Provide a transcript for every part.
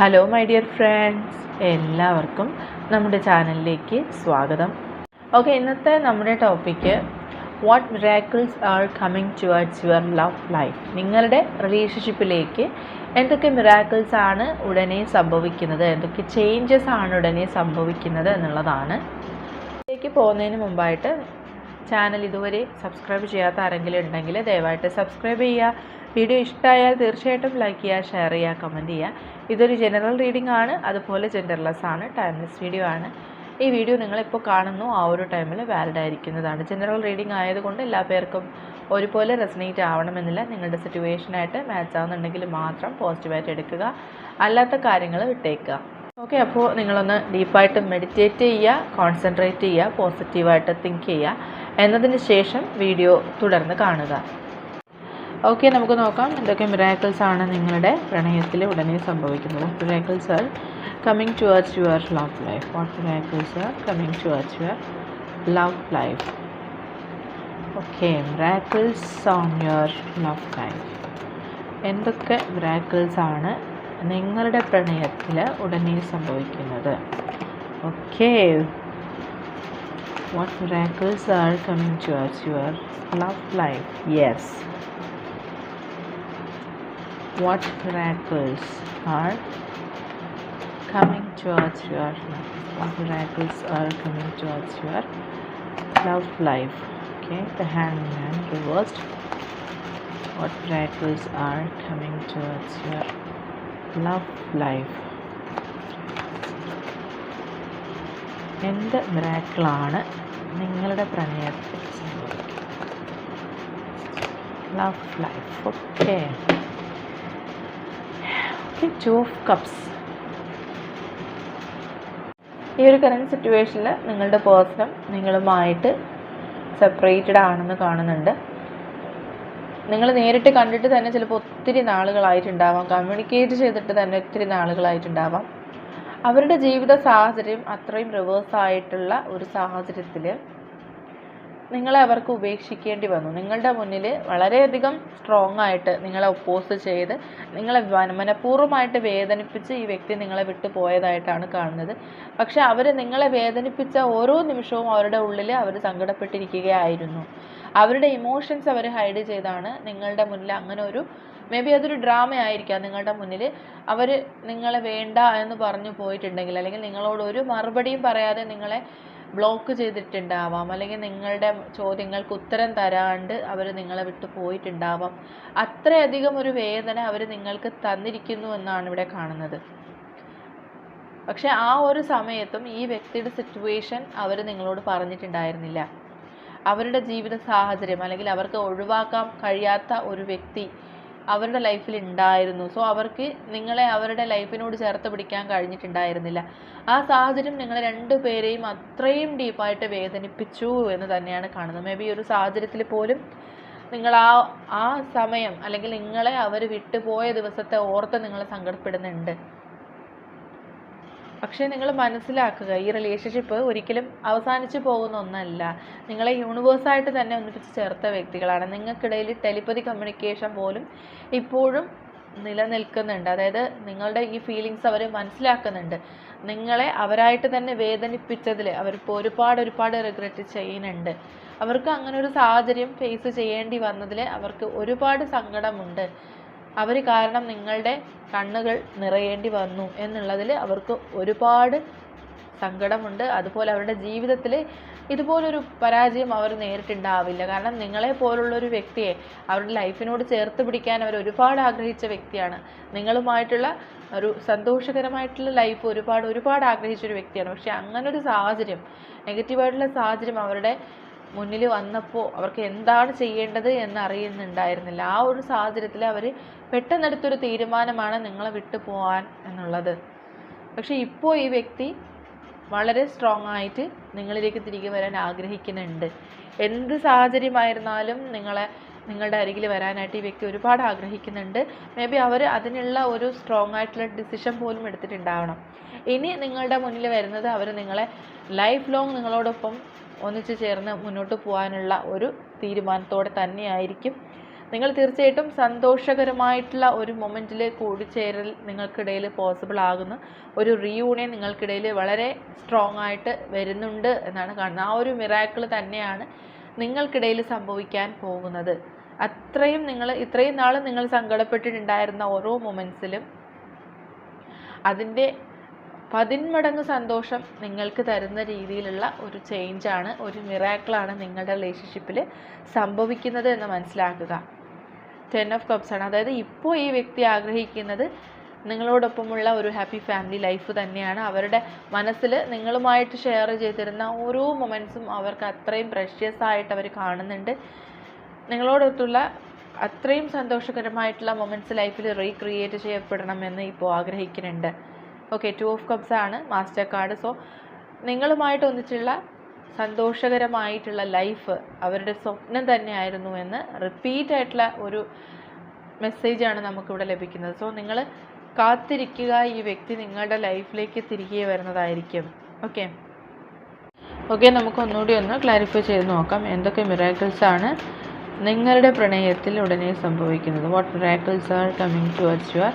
Hello my dear friends എല്ലാവർക്കും നമ്മുടെ ചാനലിലേക്ക് സ്വാഗതം. ഓക്കെ ഇന്നത്തെ നമ്മുടെ topic what miracles are coming towards your love life നിങ്ങളുടെ റിലേഷൻഷിപ്പിലേക്ക് എന്തൊക്കെ മിറാക്കിൾസ് ആണ് ഉടനെ സംഭവിക്കുന്നത്? എന്തൊക്കെ ചേഞ്ചസ് ആണ് ഉടനെ സംഭവിക്കുന്നത് എന്നുള്ളതാണ്. ഇതിലേക്ക് പോകുന്നതിന് മുമ്പായിട്ട് ചാനൽ ഇതുവരെ സബ്സ്ക്രൈബ് ചെയ്യാത്ത ആരെങ്കിലും ഉണ്ടെങ്കിൽ ദയവായിട്ട് സബ്സ്ക്രൈബ് ചെയ്യുക. വീഡിയോ ഇഷ്ടമായാൽ തീർച്ചയായിട്ടും ലൈക്ക് ചെയ്യുക ഷെയർ ചെയ്യുക കമന്റ് ചെയ്യുക. ഇതൊരു ജനറൽ റീഡിംഗ് ആണ്. അതുപോലെ ജെൻഡർലെസ് ആണ്. ടൈംലെസ് വീഡിയോ ആണ്. ഈ വീഡിയോ നിങ്ങളിപ്പോൾ കാണുന്നു. ആ ഒരു ടൈമിൽ വാലിഡ് ആയിരിക്കുന്നതാണ്. ജനറൽ റീഡിംഗ് ആയതുകൊണ്ട് എല്ലാ പേർക്കും ഒരുപോലെ റെസനേറ്റ് ആവണമെന്നില്ല. നിങ്ങളുടെ സിറ്റുവേഷനായിട്ട് മാച്ച് ആവുന്നുണ്ടെങ്കിൽ മാത്രം പോസിറ്റീവായിട്ട് എടുക്കുക. അല്ലാത്ത കാര്യങ്ങൾ വിട്ടേക്കുക. ഓക്കെ അപ്പോൾ നിങ്ങളൊന്ന് ഡീപ്പായിട്ട് മെഡിറ്റേറ്റ് ചെയ്യുക കോൺസെൻട്രേറ്റ് ചെയ്യുക പോസിറ്റീവായിട്ട് തിങ്ക് ചെയ്യുക. എന്നതിന് ശേഷം വീഡിയോ തുടർന്ന് കാണുക. ഓക്കെ നമുക്ക് നോക്കാം. എന്തൊക്കെ മിറാക്കിൾസ് ആണ് നിങ്ങളുടെ പ്രണയത്തിൽ ഉടനെ സംഭവിക്കുന്നത്? Miracles are coming towards your love life what miracles are coming towards your love life okay miracles on your love life എന്തൊക്കെ മിറാക്കിൾസ് ആണ് നിങ്ങളുടെ പ്രണയത്തിൽ ഉടനെ സംഭവിക്കുന്നത്? Okay What miracles are coming towards your love life? Yes. What miracles are coming towards your what miracles are coming towards your love life? Okay, the hangman reversed. What miracles are coming towards your love life? എന്ത് മിറാക്കിളാണ് നിങ്ങളുടെ പ്രണയത്തിൽ? Love life okay two of cups ഈ ഒരു current സിറ്റുവേഷനിൽ നിങ്ങളുടെ പേഴ്സണും നിങ്ങളുമായിട്ട് separated ആണെന്ന് കാണുന്നുണ്ട്. നിങ്ങൾ നേരിട്ട് കണ്ടിട്ട് തന്നെ ചിലപ്പോൾ ഒത്തിരി നാളുകളായിട്ടുണ്ടാവാം. കമ്മ്യൂണിക്കേറ്റ് ചെയ്തിട്ട് തന്നെ ഒത്തിരി നാളുകളായിട്ടുണ്ടാവാം. അവരുടെ ജീവിത സാഹചര്യം അത്രയും റിവേഴ്സ് ആയിട്ടുള്ള ഒരു സാഹചര്യത്തിൽ നിങ്ങളെ അവർക്ക് ഉപേക്ഷിക്കേണ്ടി വന്നു. നിങ്ങളുടെ മുന്നിൽ വളരെയധികം സ്ട്രോങ് ആയിട്ട് നിങ്ങളെ ഒപ്പോസ് ചെയ്ത് നിങ്ങളെ മനഃപൂർവമായിട്ട് വേദനിപ്പിച്ച് ഈ വ്യക്തി നിങ്ങളെ വിട്ടു പോയതായിട്ടാണ് കാണുന്നത്. പക്ഷെ അവർ നിങ്ങളെ വേദനിപ്പിച്ച ഓരോ നിമിഷവും അവരുടെ ഉള്ളിൽ അവർ സങ്കടപ്പെട്ടിരിക്കുകയായിരുന്നു. അവരുടെ ഇമോഷൻസ് അവർ ഹൈഡ് ചെയ്താണ് നിങ്ങളുടെ മുന്നിൽ അങ്ങനെ ഒരു മേ ബി അതൊരു ഡ്രാമ ആയിരിക്കാം നിങ്ങളുടെ മുന്നിൽ അവർ നിങ്ങളെ വേണ്ട എന്ന് പറഞ്ഞു പോയിട്ടുണ്ടെങ്കിൽ അല്ലെങ്കിൽ നിങ്ങളോട് ഒരു മറുപടിയും പറയാതെ നിങ്ങളെ ബ്ലോക്ക് ചെയ്തിട്ടുണ്ടാവാം. അല്ലെങ്കിൽ നിങ്ങളുടെ ചോദ്യങ്ങൾക്ക് ഉത്തരം തരാണ്ട് അവർ നിങ്ങളെ വിട്ടു പോയിട്ടുണ്ടാവാം. അത്രയധികം ഒരു വേദന അവർ നിങ്ങൾക്ക് തന്നിരിക്കുന്നു എന്നാണ് ഇവിടെ കാണുന്നത്. പക്ഷെ ആ ഒരു സമയത്തും ഈ വ്യക്തിയുടെ സിറ്റുവേഷൻ അവർ നിങ്ങളോട് പറഞ്ഞിട്ടുണ്ടായിരുന്നില്ല. അവരുടെ ജീവിത സാഹചര്യം അല്ലെങ്കിൽ അവർക്ക് ഒഴിവാക്കാൻ കഴിയാത്ത ഒരു വ്യക്തി അവരുടെ ലൈഫിൽ ഉണ്ടായിരുന്നു സോ അവർക്ക് നിങ്ങളെ അവരുടെ ലൈഫിനോട് ചേർത്ത് പിടിക്കാൻ കഴിഞ്ഞിട്ടുണ്ടായിരുന്നില്ല. ആ സാഹചര്യം നിങ്ങളെ രണ്ടുപേരെയും അത്രയും ഡീപ്പായിട്ട് വേദനിപ്പിച്ചു എന്ന് തന്നെയാണ് കാണുന്നത്. മേ ബി ഒരു സാഹചര്യത്തിൽ പോലും നിങ്ങൾ ആ ആ സമയം അല്ലെങ്കിൽ നിങ്ങളെ അവർ വിട്ടുപോയ ദിവസത്തെ ഓർത്ത് നിങ്ങൾ സങ്കടപ്പെടുന്നുണ്ട്. പക്ഷേ നിങ്ങൾ മനസ്സിലാക്കുക ഈ റിലേഷൻഷിപ്പ് ഒരിക്കലും അവസാനിച്ചു പോകുന്ന ഒന്നല്ല. നിങ്ങളെ യൂണിവേഴ്സായിട്ട് തന്നെ ഒന്നിപ്പിച്ച് ചേർത്ത വ്യക്തികളാണ്. നിങ്ങൾക്കിടയിൽ ടെലിപ്പതി കമ്മ്യൂണിക്കേഷൻ പോലും ഇപ്പോഴും നിലനിൽക്കുന്നുണ്ട്. അതായത് നിങ്ങളുടെ ഈ ഫീലിങ്സ് അവർ മനസ്സിലാക്കുന്നുണ്ട്. നിങ്ങളെ അവരായിട്ട് തന്നെ വേദനിപ്പിച്ചതിൽ അവരിപ്പോൾ ഒരുപാട് ഒരുപാട് റിഗ്രറ്റ് ചെയ്യുന്നുണ്ട്. അവർക്ക് അങ്ങനെ ഒരു സാഹചര്യം ഫേസ് ചെയ്യേണ്ടി വന്നതിൽ അവർക്ക് ഒരുപാട് സങ്കടമുണ്ട്. അവർ കാരണം നിങ്ങളുടെ കണ്ണുകൾ നിറയേണ്ടി വന്നു എന്നുള്ളതിൽ അവർക്ക് ഒരുപാട് സങ്കടമുണ്ട്. അതുപോലെ അവരുടെ ജീവിതത്തിൽ ഇതുപോലൊരു പരാജയം അവർ നേരിട്ടുണ്ടാവില്ല. കാരണം നിങ്ങളെ പോലുള്ളൊരു വ്യക്തിയെ അവരുടെ ലൈഫിനോട് ചേർത്ത് പിടിക്കാൻ അവർ ഒരുപാട് ആഗ്രഹിച്ച വ്യക്തിയാണ്. നിങ്ങളുമായിട്ടുള്ള ഒരു സന്തോഷകരമായിട്ടുള്ള ലൈഫ് ഒരുപാട് ഒരുപാട് ആഗ്രഹിച്ചൊരു വ്യക്തിയാണ്. പക്ഷേ അങ്ങനൊരു സാഹചര്യം നെഗറ്റീവായിട്ടുള്ള സാഹചര്യം അവരുടെ മുന്നിൽ വന്നപ്പോൾ അവർക്ക് എന്താണ് ചെയ്യേണ്ടത് എന്ന് അറിയുന്നുണ്ടായിരുന്നില്ല ആ ഒരു സാഹചര്യത്തിൽ അവർ പെട്ടെന്നെടുത്തൊരു തീരുമാനമാണ് നിങ്ങളെ വിട്ടു പോകാൻ എന്നുള്ളത്. പക്ഷേ ഇപ്പോൾ ഈ വ്യക്തി വളരെ സ്ട്രോങ് ആയിട്ട് നിങ്ങളിലേക്ക് തിരികെ വരാൻ ആഗ്രഹിക്കുന്നുണ്ട്. എന്ത് സാഹചര്യമായിരുന്നാലും നിങ്ങളെ നിങ്ങളുടെ അരികിൽ വരാനായിട്ട് ഈ വ്യക്തി ഒരുപാട് ആഗ്രഹിക്കുന്നുണ്ട്. മേ ബി അവർ അതിനുള്ള ഒരു സ്ട്രോങ് ആയിട്ടുള്ള ഡിസിഷൻ പോലും എടുത്തിട്ടുണ്ടാവണം. ഇനി നിങ്ങളുടെ മുന്നിൽ വരുന്നത് അവർ നിങ്ങളെ ലൈഫ് ലോങ് നിങ്ങളോടൊപ്പം ഒന്നിച്ചു ചേർന്ന് മുന്നോട്ട് പോകാനുള്ള ഒരു തീരുമാനത്തോടെ തന്നെയായിരിക്കും. നിങ്ങൾ തീർച്ചയായിട്ടും സന്തോഷകരമായിട്ടുള്ള ഒരു മൊമെന്റിൽ കൂടിച്ചേരൽ നിങ്ങൾക്കിടയിൽ പോസിബിൾ ആകുന്ന. ഒരു റീയൂണിയൻ നിങ്ങൾക്കിടയിൽ വളരെ സ്ട്രോങ് ആയിട്ട് വരുന്നുണ്ട് എന്നാണ് കാണുന്നത്. ആ ഒരു മിറാക്കിൾ തന്നെയാണ് നിങ്ങൾക്കിടയിൽ സംഭവിക്കാൻ പോകുന്നത്. അത്രയും നിങ്ങൾ ഇത്രയും നാൾ നിങ്ങൾ സങ്കടപ്പെട്ടിട്ടുണ്ടായിരുന്ന ഓരോ മൊമെൻസിലും അതിന്റെ പതിന്മടങ്ങ് സന്തോഷം നിങ്ങൾക്ക് തരുന്ന രീതിയിലുള്ള ഒരു ചേഞ്ചാണ് ഒരു മിറാക്കിളാണ് നിങ്ങളുടെ റിലേഷൻഷിപ്പിൽ സംഭവിക്കുന്നത് എന്ന് മനസ്സിലാക്കുക. ടെൻ ഓഫ് കപ്സ് ആണ്. അതായത് ഇപ്പോൾ ഈ വ്യക്തി ആഗ്രഹിക്കുന്നത് നിങ്ങളോടൊപ്പമുള്ള ഒരു ഹാപ്പി ഫാമിലി ലൈഫ് തന്നെയാണ്. അവരുടെ മനസ്സിൽ നിങ്ങളുമായിട്ട് ഷെയർ ചെയ്തിരുന്ന ഓരോ മൊമെന്റ്സും അവർക്ക് അത്രയും പ്രഷ്യസ് ആയിട്ട് അവർ കാണുന്നുണ്ട്. നിങ്ങളോടൊത്തുള്ള അത്രയും സന്തോഷകരമായിട്ടുള്ള മൊമെന്റ്സ് ലൈഫിൽ റീക്രിയേറ്റ് ചെയ്യപ്പെടണമെന്ന് ഇപ്പോൾ ആഗ്രഹിക്കുന്നുണ്ട്. ഓക്കെ ടു ഓഫ് കപ്സ് ആണ് മാസ്റ്റർ കാർഡ് സോ നിങ്ങളുമായിട്ട് ഒന്നിച്ചുള്ള സന്തോഷകരമായിട്ടുള്ള ലൈഫ് അവരുടെ സ്വപ്നം തന്നെയായിരുന്നു എന്ന് റിപ്പീറ്റ് ആയിട്ടുള്ള ഒരു മെസ്സേജാണ് നമുക്കിവിടെ ലഭിക്കുന്നത്. സോ നിങ്ങൾ കാത്തിരിക്കുക ഈ വ്യക്തി നിങ്ങളുടെ ലൈഫിലേക്ക് തിരികെ വരുന്നതായിരിക്കും. ഓക്കെ ഓക്കെ നമുക്ക് ഒന്നുകൂടി ഒന്ന് ക്ലാരിഫൈ ചെയ്ത് നോക്കാം. എന്തൊക്കെ മിറാക്കിൾസ് ആണ് നിങ്ങളുടെ പ്രണയത്തിൽ ഉടനെ സംഭവിക്കുന്നത്? What miracles are coming towards your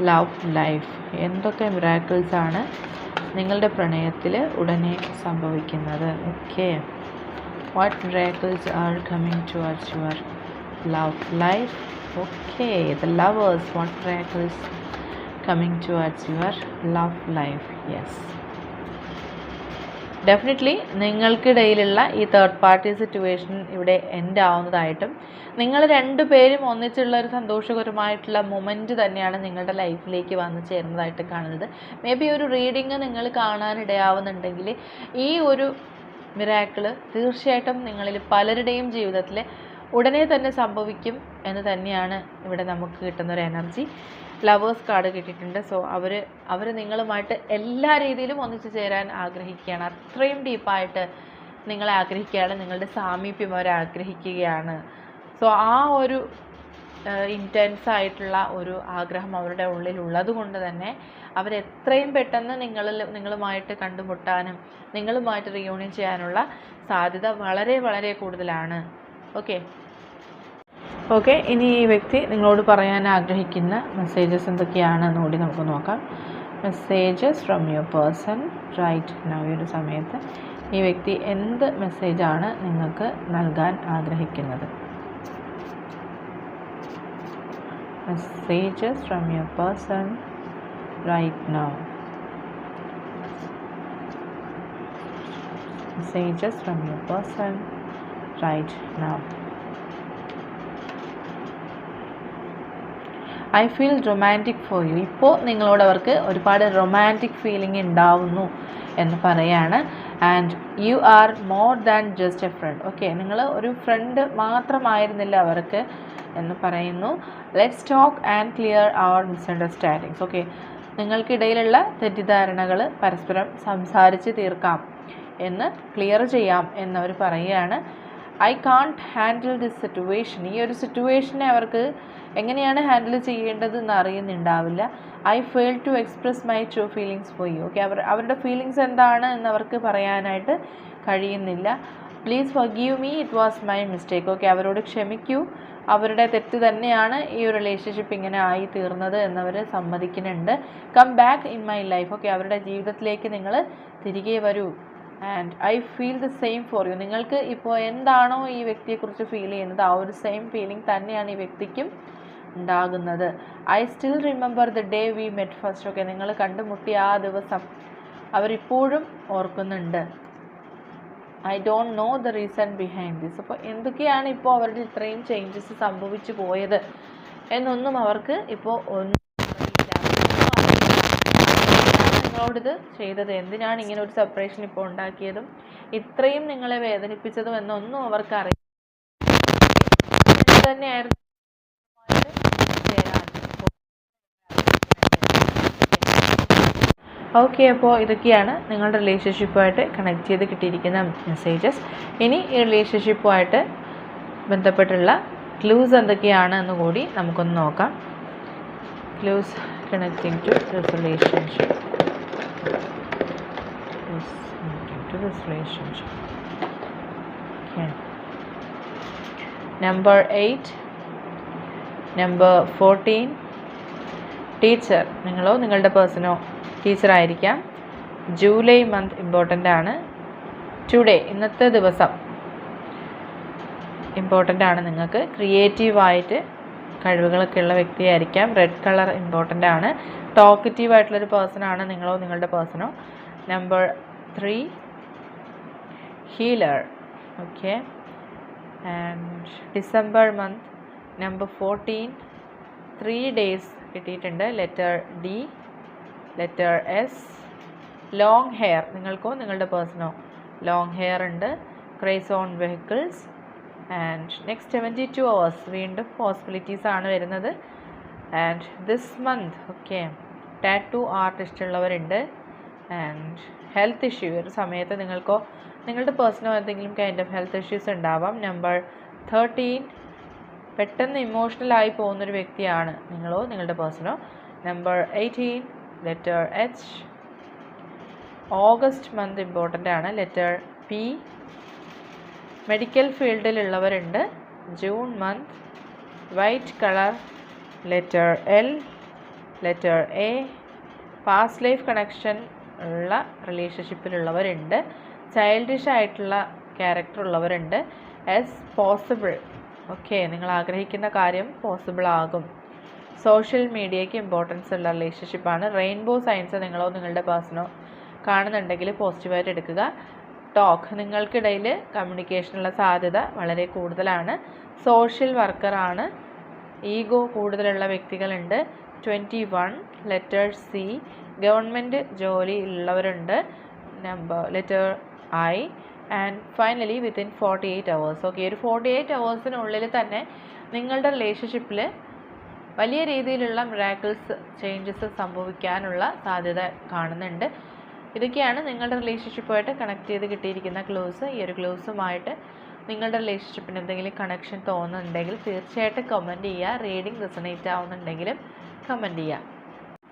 love life എന്തൊക്കെ മിറാക്കിൾസ് ആണ് നിങ്ങളുടെ പ്രണയത്തിൽ ഉടനെ സംഭവിക്കുന്നത്. Okay what miracles are coming towards your love life okay the lovers what miracles coming towards your love life yes definitely നിങ്ങൾക്കിടയിലുള്ള ഈ തേർഡ് പാർട്ടി സിറ്റുവേഷൻ ഇവിടെ end ആവുന്നതായിട്ടും നിങ്ങൾ രണ്ടുപേരും ഒന്നിച്ചുള്ള ഒരു സന്തോഷകരമായിട്ടുള്ള മൊമെന്റ് തന്നെയാണ് നിങ്ങളുടെ ലൈഫിലേക്ക് വന്നു ചേരുന്നതായിട്ട് കാണുന്നത്. മേ ബി ഒരു റീഡിങ് നിങ്ങൾ കാണാനിടയാവുന്നുണ്ടെങ്കിൽ ഈ ഒരു മിറാക്കിൾ തീർച്ചയായിട്ടും നിങ്ങളിൽ പലരുടെയും ജീവിതത്തിൽ ഉടനെ തന്നെ സംഭവിക്കും എന്ന് തന്നെയാണ് ഇവിടെ നമുക്ക് കിട്ടുന്ന ഒരു എനർജി. ലവേഴ്സ് കാർഡ് കിട്ടിയിട്ടുണ്ട്. സോ അവർ അവർ നിങ്ങളുമായിട്ട് എല്ലാ രീതിയിലും ഒന്നിച്ചു ചേരാൻ ആഗ്രഹിക്കുകയാണ്. അത്രയും ഡീപ്പായിട്ട് നിങ്ങളെ ആഗ്രഹിക്കുകയാണ്. നിങ്ങളുടെ സാമീപ്യം അവർ ആഗ്രഹിക്കുകയാണ്. സോ ആ ഒരു ഇന്റൻസ് ആയിട്ടുള്ള ഒരു ആഗ്രഹം അവരുടെ ഉള്ളിൽ ഉള്ളത് കൊണ്ട് തന്നെ അവരെത്രയും പെട്ടെന്ന് നിങ്ങളിൽ നിങ്ങളുമായിട്ട് കണ്ടുമുട്ടാനും നിങ്ങളുമായിട്ട് റിയൂണിയൻ ചെയ്യാനുള്ള സാധ്യത വളരെ വളരെ കൂടുതലാണ്. ഓക്കെ ഓക്കെ ഇനി ഈ വ്യക്തി നിങ്ങളോട് പറയാൻ ആഗ്രഹിക്കുന്ന മെസ്സേജസ് എന്തൊക്കെയാണെന്ന് കൂടി നമുക്ക് നോക്കാം. Messages from your person right now ഈ ഒരു സമയത്ത് ഈ വ്യക്തി എന്ത് മെസ്സേജാണ് നിങ്ങൾക്ക് നൽകാൻ ആഗ്രഹിക്കുന്നത്? Messages from your person right now messages from your person right now. I feel romantic for you ഇപ്പോൾ നിങ്ങളോട് അവർക്ക് ഒരുപാട് റൊമാന്റിക് ഫീലിംഗ് ഉണ്ടാവുന്നു എന്ന് പറയാണ്. And you are more than just a friend okay നിങ്ങൾ ഒരു ഫ്രണ്ട് മാത്രമായിരുന്നില്ല അവർക്ക് എന്ന് പറയുന്നു. Let's talk and clear our misunderstandings okay നിങ്ങൾക്കിടയിലുള്ള തെറ്റിദ്ധാരണകൾ പരസ്പരം സംസാരിച്ച് തീർക്കാം എന്ന് ക്ലിയർ ചെയ്യാം എന്നവർ പറയുകയാണ് I can't handle this situation ഈ ഒരു സിറ്റുവേഷനെ അവർക്ക് എങ്ങനെയാണ് ഹാൻഡിൽ ചെയ്യേണ്ടത് എന്ന് അറിയുന്നുണ്ടാവില്ല. I fail to express my true feelings for you okay അവർ അവരുടെ ഫീലിങ്സ് എന്താണ് എന്ന് അവർക്ക് പറയാനായിട്ട് കഴിയുന്നില്ല. Please forgive me it was my mistake okay അവരോട് ക്ഷമിക്കൂ. അവരുടെ തെറ്റ് തന്നെയാണ് ഈ ഒരു റിലേഷൻഷിപ്പ് ഇങ്ങനെ ആയി തീർന്നത് എന്നവർ സമ്മതിക്കുന്നുണ്ട്. Come back in my life okay അവരുടെ ജീവിതത്തിലേക്ക് നിങ്ങൾ തിരികെ വരൂ. And I feel the same for you നിങ്ങൾക്ക് ഇപ്പോൾ എന്താണോ ഈ വ്യക്തിയെക്കുറിച്ച് ഫീൽ ചെയ്യുന്നത് ആ ഒരു സെയിം ഫീലിംഗ് തന്നെയാണ് ഈ വ്യക്തിക്കും ഉണ്ടാകുന്നത്. I still remember the day we met first okay നിങ്ങൾ കണ്ടുമുട്ടിയ ആ ദിവസം അവരിപ്പോഴും ഓർക്കുന്നുണ്ട്. I don't know the reason behind this അപ്പോൾ എന്തൊക്കെയാണ് ഇപ്പോൾ അവരുടെ ഇത്രയും ചേഞ്ചസ് സംഭവിച്ചു പോയത് എന്നൊന്നും അവർക്ക് ഇപ്പോൾ ഒന്നും നിങ്ങളോടിത് ചെയ്തത്? എന്തിനാണ് ഇങ്ങനെ ഒരു സെപ്പറേഷൻ ഇപ്പോൾ ഉണ്ടാക്കിയതും? ഇത്രയും നിങ്ങളെ വേദനിപ്പിച്ചതും എന്നൊന്നും അവർക്ക് അറിയാം ഓക്കെ അപ്പോൾ ഇതൊക്കെയാണ് നിങ്ങളുടെ റിലേഷൻഷിപ്പുമായിട്ട് കണക്ട് ചെയ്ത് കിട്ടിയിരിക്കുന്ന മെസ്സേജസ് ഇനി ഈ റിലേഷൻഷിപ്പുമായിട്ട് ബന്ധപ്പെട്ടുള്ള ക്ലൂസ് എന്തൊക്കെയാണ് എന്ന് കൂടി നമുക്കൊന്ന് നോക്കാം. Clues connecting to relationship connecting into this relationship. Okay. Number 8 number fourteen teacher നിങ്ങളോ നിങ്ങളുടെ പേഴ്സണോ ടീച്ചറായിരിക്കാം ജൂലൈ മന്ത് ഇമ്പോർട്ടന്റ് ആണ്. ടുഡേ ഇന്നത്തെ ദിവസം ഇമ്പോർട്ടന്റ് ആണ് നിങ്ങൾക്ക്. ക്രിയേറ്റീവായിട്ട് കഴിവുകളൊക്കെ ഉള്ള വ്യക്തിയായിരിക്കാം റെഡ് കളർ ഇമ്പോർട്ടന്റ് ആണ്. ടോക്കറ്റീവ് ആയിട്ടുള്ളൊരു പേഴ്സൺ ആണ് നിങ്ങളോ നിങ്ങളുടെ പേഴ്സണോ. Number three healer okay and December month number fourteen three days കിട്ടിയിട്ടുണ്ട്. Letter D letter S long hair നിങ്ങൾക്കോ നിങ്ങളുടെ പേഴ്സണോ ലോങ് ഹെയർ ഉണ്ട്. Craze on vehicles and next seventy two hours വീണ്ടും പോസിബിലിറ്റീസ് ആണ് വരുന്നത്. And this month okay tattoo artist ഉള്ളവരുണ്ട്. And health issue ഒരു സമയത്ത് നിങ്ങൾക്കോ നിങ്ങളുടെ പേഴ്സണോ എന്തെങ്കിലും കൈൻഡ് ഓഫ് ഹെൽത്ത് ഇഷ്യൂസ് ഉണ്ടാവാം. നമ്പർ തേർട്ടീൻ പെട്ടെന്ന് ഇമോഷണലായി പോകുന്നൊരു വ്യക്തിയാണ് നിങ്ങളോ നിങ്ങളുടെ പേഴ്സണോ number eighteen letter H August month important ആണ്. Letter P medical ഫീൽഡിലുള്ളവരുണ്ട് June month white colour letter L letter A past life connection ഉള്ള റിലേഷൻഷിപ്പിലുള്ളവരുണ്ട് ചൈൽഡിഷ് ആയിട്ടുള്ള ക്യാരക്ടർ ഉള്ളവരുണ്ട് എസ് പോസിബിൾ ഓക്കെ നിങ്ങൾ ആഗ്രഹിക്കുന്ന കാര്യം പോസിബിൾ ആകും. സോഷ്യൽ മീഡിയയ്ക്ക് ഇമ്പോർട്ടൻസ് ഉള്ള റിലേഷൻഷിപ്പാണ് റെയിൻബോ സയൻസ് നിങ്ങളോ നിങ്ങളുടെ പേഴ്സണോ കാണുന്നുണ്ടെങ്കിൽ പോസിറ്റീവായിട്ട് എടുക്കുക. ടോക്ക് നിങ്ങൾക്കിടയിൽ കമ്മ്യൂണിക്കേഷനുള്ള സാധ്യത വളരെ കൂടുതലാണ്. സോഷ്യൽ വർക്കറാണ് ഈഗോ കൂടുതലുള്ള വ്യക്തികളുണ്ട്. Twenty one letter C government ജോലി ഉള്ളവരുണ്ട്. Number letter I and finally within forty eight hours okay ഒരു ഫോർട്ടി എയ്റ്റ് അവേഴ്സിനുള്ളിൽ തന്നെ നിങ്ങളുടെ റിലേഷൻഷിപ്പിൽ വലിയ രീതിയിലുള്ള മിറാക്കിൾസ് ചേഞ്ചസ് സംഭവിക്കാനുള്ള സാധ്യത കാണുന്നുണ്ട്. ഇതൊക്കെയാണ് നിങ്ങളുടെ റിലേഷൻഷിപ്പുമായിട്ട് കണക്ട് ചെയ്ത് കിട്ടിയിരിക്കുന്ന ക്ലോസ് ഈ ഒരു ക്ലൂസുമായിട്ട് നിങ്ങളുടെ റിലേഷൻഷിപ്പിന് എന്തെങ്കിലും കണക്ഷൻ തോന്നുന്നുണ്ടെങ്കിൽ തീർച്ചയായിട്ടും കമന്റ് ചെയ്യുക. റീഡിംഗ് റെസണേറ്റ് ആവുന്നുണ്ടെങ്കിലും കമന്റ് ചെയ്യുക.